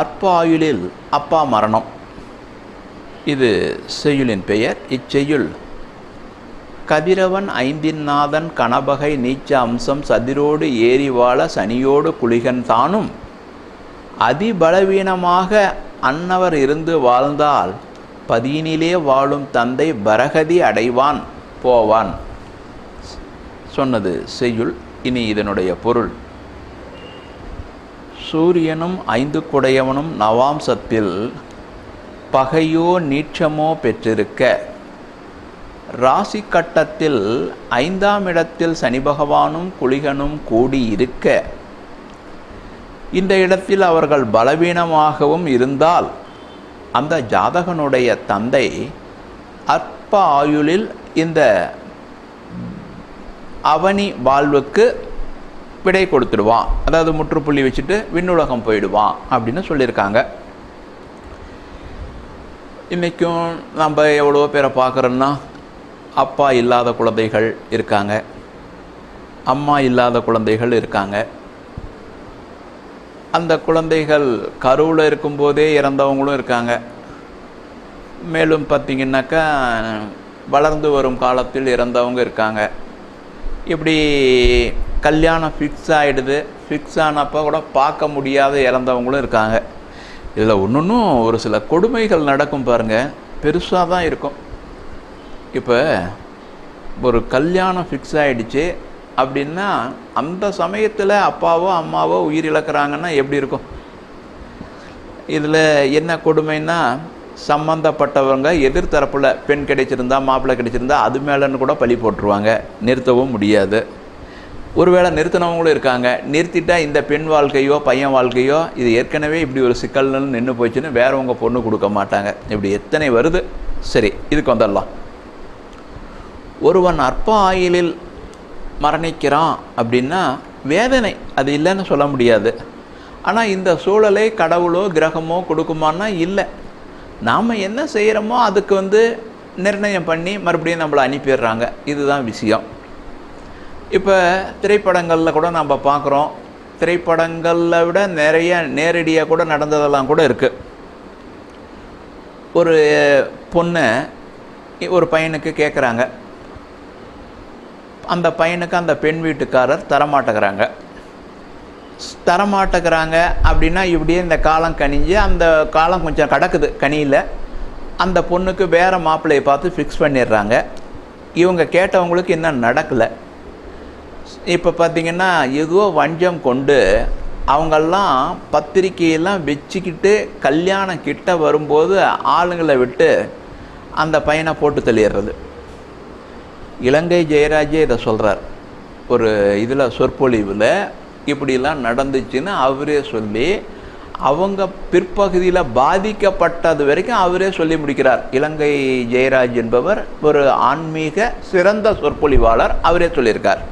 அற்ப ஆயுளில் அப்பா மரணம். இது செய்யுளின் பெயர். இச்செய்யுள் கதிரவன் ஐந்தின் நாதன் கணபகை நீச்ச அம்சம் சதிரோடு ஏறி வாழ சனியோடு குளிகன் தானும் அதிபலவீனமாக அன்னவர் இருந்து வாழ்ந்தால் பதியினிலே வாழும் தந்தை பரகதி அடைவான் போவான். சொன்னது செய்யுள். இனி இதனுடைய பொருள். சூரியனும் ஐந்து குடையவனும் நவாம்சத்தில் பகையோ நீட்சமோ பெற்றிருக்க. ராசி கட்டத்தில் ஐந்தாம் இடத்தில் சனி பகவானும் குளிகனும் கூடி இருக்க. இந்த இடத்தில் அவர்கள் பலவீனமாகவும் இருந்தால் அந்த ஜாதகனுடைய தந்தை அற்ப ஆயுளில் இந்த அவனி வாழ்வுக்கு விடை கொடுத்துடுவான். அதாவது முற்றுப்புள்ளி வச்சுட்டு விண்ணுலகம் போயிடுவான் அப்படின்னு சொல்லியிருக்காங்க. இன்றைக்கும் நம்ம எவ்வளோ பேரை பார்க்குறோன்னா அப்பா இல்லாத குழந்தைகள் இருக்காங்க. அம்மா இல்லாத குழந்தைகள் இருக்காங்க. அந்த குழந்தைகள் கருவில் இருக்கும்போதே இறந்தவங்களும் இருக்காங்க. மேலும் பார்த்திங்கன்னாக்கா வளர்ந்து வரும் காலத்தில் இறந்தவங்க இருக்காங்க. இப்படி கல்யாணம் ஃபிக்ஸ் ஆகிடுது ஃபிக்ஸ் ஆனப்போ கூட பார்க்க முடியாத இறந்தவங்களும் இருக்காங்க. இதில் ஒன்றுன்னும் ஒரு சில கொடுமைகள் நடக்கும் பாருங்கள் பெருசாக தான் இருக்கும். இப்போ ஒரு கல்யாணம் ஃபிக்ஸ் ஆகிடுச்சு அப்படின்னா அந்த சமயத்தில் அப்பாவோ அம்மாவோ உயிர் இழக்கிறாங்கன்னா எப்படி இருக்கும்? இதில் என்ன கொடுமைன்னா சம்மந்தப்பட்டவங்க எதிர்த்தரப்பில் பெண் கிடைச்சிருந்தா மாப்பிள்ளை கிடைச்சிருந்தா அது மேலேன்னு கூட பழி போட்டுருவாங்க. நிறுத்தவும் முடியாது. ஒருவேளை நிறுத்தினவங்களும் இருக்காங்க. நிறுத்திட்டால் இந்த பெண் வாழ்க்கையோ பையன் வாழ்க்கையோ இது ஏற்கனவே இப்படி ஒரு சிக்கல்னு நின்று போச்சுன்னு வேறவங்க பொண்ணு கொடுக்க மாட்டாங்க. இப்படி எத்தனை வருது? சரி இதுக்கு வந்துடலாம். ஒருவன் அற்ப ஆயுளில் மரணிக்கிறான் அப்படின்னா வேதனை. அது இல்லைன்னு சொல்ல முடியாது. ஆனால் இந்த சூழலை கடவுளோ கிரகமோ கொடுக்குமான்னா இல்லை. நாம் என்ன செய்கிறோமோ அதுக்கு வந்து நிர்ணயம் பண்ணி மறுபடியும் நம்மளை அனுப்பிடுறாங்க. இதுதான் விஷயம். இப்போ திரைப்படங்களில் கூட நம்ம பார்க்குறோம் திரைப்படங்களில் விட நிறைய நேரடியாக கூட நடந்ததெல்லாம் கூட இருக்குது ஒரு பொண்ணை ஒரு பையனுக்கு கேட்குறாங்க அந்த பையனுக்கு அந்த பெண் வீட்டுக்காரர் தரமாட்டேங்கிறாங்க. தரமாட்டேங்கிறாங்க அப்படின்னா இப்படியே இந்த காலம் கனிஞ்சு அந்த காலம் கொஞ்சம் கடக்குது கனியில். அந்த பொண்ணுக்கு வேறு மாப்பிள்ளையை பார்த்து ஃபிக்ஸ் பண்ணிடுறாங்க. இவங்க கேட்டவங்களுக்கு இன்னும் நடக்கலை. இப்போ பார்த்திங்கன்னா ஏதோ வஞ்சம் கொண்டு அவங்கெல்லாம் பத்திரிக்கையெல்லாம் வச்சுக்கிட்டு கல்யாணம் கிட்ட வரும்போது ஆளுங்களை விட்டு அந்த பையனை போட்டு தள்ளிடுறது. இலங்கை ஜெயராஜே இதை சொல்கிறார் ஒரு இதில் சொற்பொழிவில் இப்படிலாம் நடந்துச்சுன்னு அவரே சொல்லி அவங்க பிற்பகுதியில் பாதிக்கப்பட்டது வரைக்கும் அவரே சொல்லி முடிக்கிறார். இலங்கை ஜெயராஜ் என்பவர் ஒரு ஆன்மீக சிறந்த சொற்பொழிவாளர் அவரே சொல்லியிருக்கார்.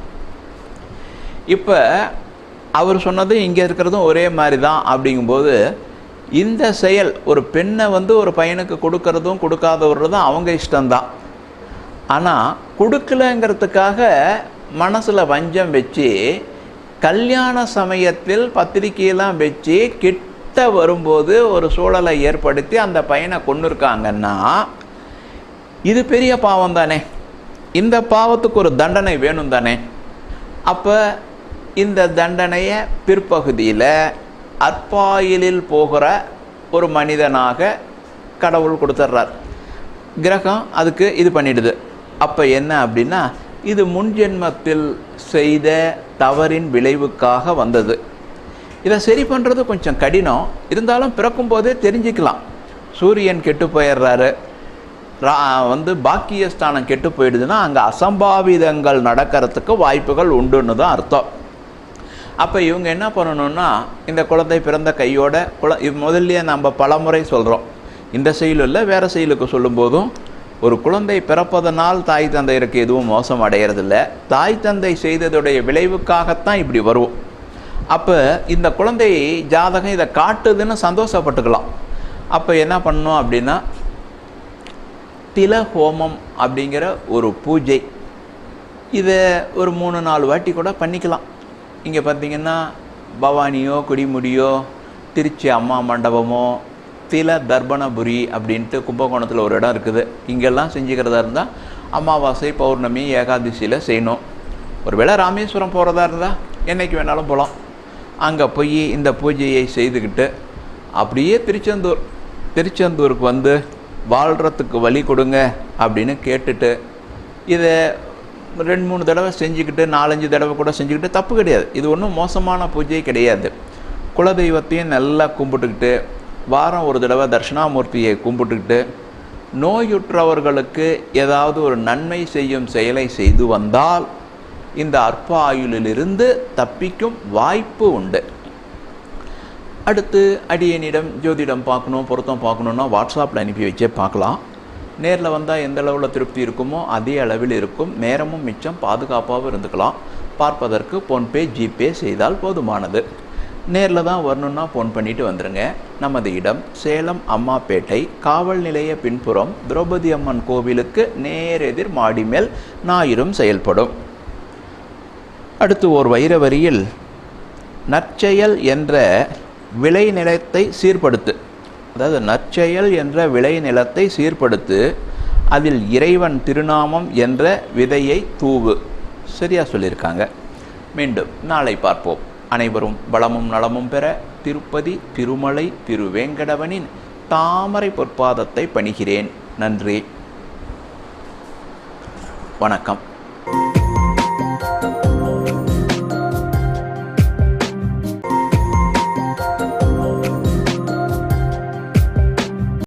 இப்போ அவர் சொன்னதும் இங்கே இருக்கிறதும் ஒரே மாதிரி தான் அப்படிங்கும்போது இந்த செயல் ஒரு பெண்ணை வந்து ஒரு பையனுக்கு கொடுக்கறதும் கொடுக்காத விடுறதும் அவங்க இஷ்டம்தான். ஆனால் கொடுக்கலங்கிறதுக்காக மனசில் வஞ்சம் வச்சு கல்யாண சமயத்தில் பத்திரிக்கையெல்லாம் வச்சு கிட்ட வரும்போது ஒரு சூழலை ஏற்படுத்தி அந்த பையனை கொண்டு இருக்காங்கன்னா இது பெரிய பாவம் தானே இந்த பாவத்துக்கு ஒரு தண்டனை வேணும் தானே அப்போ இந்த தண்டனையை பிற்பகுதியில் அற்பாயிலில் போகிற ஒரு மனிதனாக கடவுள் கொடுத்துட்றார் கிரகம் அதுக்கு இது பண்ணிடுது. அப்போ என்ன அப்படின்னா இது முன்ஜென்மத்தில் செய்த தவறின் விளைவுக்காக வந்தது. இதை சரி பண்ணுறது கொஞ்சம் கடினம். இருந்தாலும் பிறக்கும் போதே தெரிஞ்சுக்கலாம். சூரியன் கெட்டு போயிடுறாரு. ரா வந்து பாக்கியஸ்தானம் கெட்டு போயிடுதுன்னா அங்கே அசம்பாவிதங்கள் நடக்கிறதுக்கு வாய்ப்புகள் உண்டுன்னு தான் அர்த்தம். அப்போ இவங்க என்ன பண்ணணும்னா இந்த குழந்தை பிறந்த கையோட குழ முதல்லையே நம்ம பலமுறை சொல்கிறோம் இந்த செயலில் வேறு செயலுக்கு சொல்லும்போதும் ஒரு குழந்தை பிறப்பதனால் தாய் தந்தையருக்கு எதுவும் மோசம் அடையிறதில்ல. தாய் தந்தை செய்ததுடைய விளைவுக்காகத்தான் இப்படி வருவோம். அப்போ இந்த குழந்தை ஜாதகம் இதை காட்டுதுன்னு சந்தோஷப்பட்டுக்கலாம். அப்போ என்ன பண்ணணும் அப்படின்னா தில ஹோமம் அப்படிங்கிற ஒரு பூஜை. இதை ஒரு மூணு நாலு வாட்டி கூட பண்ணிக்கலாம். இங்கே பார்த்தீங்கன்னா பவானியோ குடிமுடியோ திருச்சி அம்மா மண்டபமோ தில தர்பணபுரி அப்படின்ட்டு கும்பகோணத்தில் ஒரு இடம் இருக்குது. இங்கெல்லாம் செஞ்சுக்கிறதா இருந்தால் அமாவாசை பௌர்ணமி ஏகாதசியில் செய்யணும். ஒருவேளை ராமேஸ்வரம் போகிறதா இருந்தால் என்றைக்கு வேணாலும் போகலாம் அங்கே போய் இந்த பூஜையை செய்துக்கிட்டு அப்படியே திருச்செந்தூர் திருச்செந்தூருக்கு வந்து வாழ்கிறதுக்கு வழி கொடுங்க அப்படின்னு கேட்டுட்டு இதை ரெண்டு மூணு தடவை செஞ்சுக்கிட்டு நாலஞ்சு தடவை கூட செஞ்சுக்கிட்டு தப்பு கிடையாது. இது ஒன்றும் மோசமான பூஜை கிடையாது. குலதெய்வத்தையும் நல்லா கும்பிட்டுக்கிட்டு வாரம் ஒரு தடவை தட்சிணாமூர்த்தியை கும்பிட்டுக்கிட்டு நோயுற்றவர்களுக்கு ஏதாவது ஒரு நன்மை செய்யும் செயலை செய்து வந்தால் இந்த அற்ப ஆயுளிலிருந்து தப்பிக்கும் வாய்ப்பு உண்டு. அடுத்து அடியனிடம் ஜோதிடம் பார்க்கணும் பொருத்தம் பார்க்கணுன்னா வாட்ஸ்அப்பில் அனுப்பி வச்சே பார்க்கலாம். நேரில் வந்தால் எந்த அளவில் திருப்தி இருக்குமோ அதே அளவில் இருக்கும். நேரமும் மிச்சம் பாதுகாப்பாகவும் இருந்துக்கலாம். பார்ப்பதற்கு ஃபோன்பே ஜிபே செய்தால் போதுமானது. நேரில் தான் வரணுன்னா ஃபோன் பண்ணிட்டு வந்துடுங்க நமது இடம் சேலம் அம்மாப்பேட்டை காவல் நிலைய பின்புறம் திரௌபதி அம்மன் கோவிலுக்கு நேரெதிர் மாடி மேல் ஞாயிறும் செயல்படும். அடுத்து ஓர் வைரவரியில் நற்செயல் என்ற விளைநிலத்தை சீர்படுத்து. அதாவது நற்செயல் என்ற விளை நிலத்தை சீர்படுத்து அதில் இறைவன் திருநாமம் என்ற விதையை தூவு. சரியாக சொல்லியிருக்காங்க. மீண்டும் நாளை பார்ப்போம். அனைவரும் வளமும் நலமும் பெற திருப்பதி திருமலை திருவேங்கடவனின் தாமரை பொற்பாதத்தை பணிகிறேன். நன்றி. வணக்கம்.